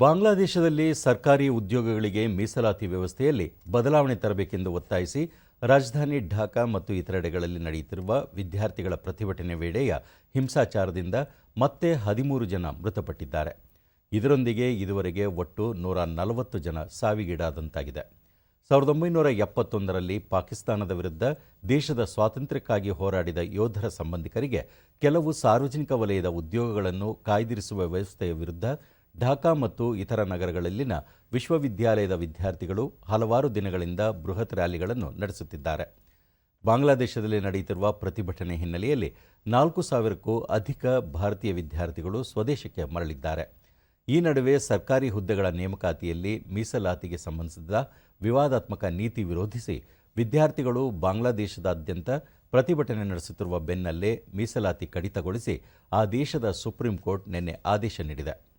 ಬಾಂಗ್ಲಾದೇಶದಲ್ಲಿ ಸರ್ಕಾರಿ ಉದ್ಯೋಗಗಳಿಗೆ ಮೀಸಲಾತಿ ವ್ಯವಸ್ಥೆಯಲ್ಲಿ ಬದಲಾವಣೆ ತರಬೇಕೆಂದು ಒತ್ತಾಯಿಸಿ ರಾಜಧಾನಿ ಢಾಕಾ ಮತ್ತು ಇತರೆಡೆಗಳಲ್ಲಿ ನಡೆಯುತ್ತಿರುವ ವಿದ್ಯಾರ್ಥಿಗಳ ಪ್ರತಿಭಟನೆ ವೇಳೆಯ ಹಿಂಸಾಚಾರದಿಂದ ಮತ್ತೆ ಹದಿಮೂರು ಜನ ಮೃತಪಟ್ಟಿದ್ದಾರೆ. ಇದರೊಂದಿಗೆ ಇದುವರೆಗೆ ಒಟ್ಟು ನೂರ ನಲವತ್ತು ಜನ ಸಾವಿಗೀಡಾದಂತಾಗಿದೆ. ಸಾವಿರದ ಒಂಬೈನೂರ ಎಪ್ಪತ್ತೊಂದರಲ್ಲಿ ಪಾಕಿಸ್ತಾನದ ವಿರುದ್ಧ ದೇಶದ ಸ್ವಾತಂತ್ರ್ಯಕ್ಕಾಗಿ ಹೋರಾಡಿದ ಯೋಧರ ಸಂಬಂಧಿಕರಿಗೆ ಕೆಲವು ಸಾರ್ವಜನಿಕ ವಲಯದ ಉದ್ಯೋಗಗಳನ್ನು ಕಾಯ್ದಿರಿಸುವ ವ್ಯವಸ್ಥೆಯ ವಿರುದ್ಧ ಢಾಕಾ ಮತ್ತು ಇತರ ನಗರಗಳಲ್ಲಿನ ವಿಶ್ವವಿದ್ಯಾಲಯದ ವಿದ್ಯಾರ್ಥಿಗಳು ಹಲವಾರು ದಿನಗಳಿಂದ ಬೃಹತ್ ರ್ಯಾಲಿಗಳನ್ನು ನಡೆಸುತ್ತಿದ್ದಾರೆ. ಬಾಂಗ್ಲಾದೇಶದಲ್ಲಿ ನಡೆಯುತ್ತಿರುವ ಪ್ರತಿಭಟನೆ ಹಿನ್ನೆಲೆಯಲ್ಲಿ ನಾಲ್ಕು ಸಾವಿರಕ್ಕೂ ಅಧಿಕ ಭಾರತೀಯ ವಿದ್ಯಾರ್ಥಿಗಳು ಸ್ವದೇಶಕ್ಕೆ ಮರಳಿದ್ದಾರೆ. ಈ ನಡುವೆ ಸರ್ಕಾರಿ ಹುದ್ದೆಗಳ ನೇಮಕಾತಿಯಲ್ಲಿ ಮೀಸಲಾತಿಗೆ ಸಂಬಂಧಿಸಿದ ವಿವಾದಾತ್ಮಕ ನೀತಿ ವಿರೋಧಿಸಿ ವಿದ್ಯಾರ್ಥಿಗಳು ಬಾಂಗ್ಲಾದೇಶದಾದ್ಯಂತ ಪ್ರತಿಭಟನೆ ನಡೆಸುತ್ತಿರುವ ಬೆನ್ನಲ್ಲೇ ಮೀಸಲಾತಿ ಕಡಿತಗೊಳಿಸಿ ಆ ದೇಶದ ಸುಪ್ರೀಂ ಕೋರ್ಟ್ ನಿನ್ನೆ ಆದೇಶ ನೀಡಿದೆ.